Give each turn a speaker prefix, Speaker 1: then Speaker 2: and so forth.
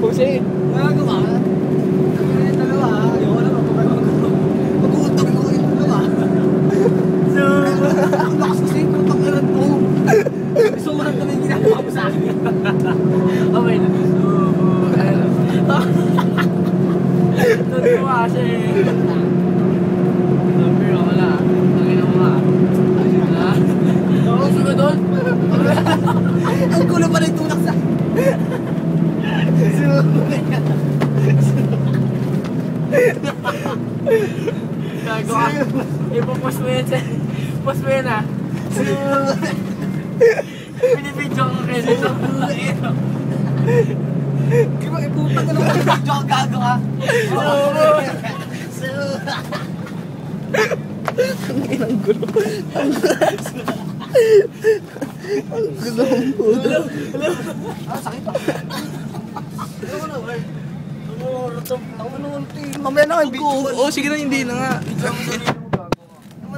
Speaker 1: Jose,
Speaker 2: nagagawa ka? Nagagawa dalawa, ayoko na Pag-uuntog ko yung dalawa.
Speaker 3: So, ang
Speaker 2: lakas ko sa'yo, kung pag-arat ko. Na yung ginagawa mo sa akin.
Speaker 3: Okay na. So, ayun. Totoo siya eh.
Speaker 2: Ang gulo pa rin tulak sa...
Speaker 3: Gago ka. Ipopost mo yan sa... Post mo yan ah. Binibidyo ko kayo dito.
Speaker 2: Di ba, iputang ka naman. Medyo ang gago ka.
Speaker 1: Ang inang gulo. Ang gulo ang puto.
Speaker 2: Ah, sakit pa. Mamaya na, video. Oo, sige na,
Speaker 1: hindi na nga.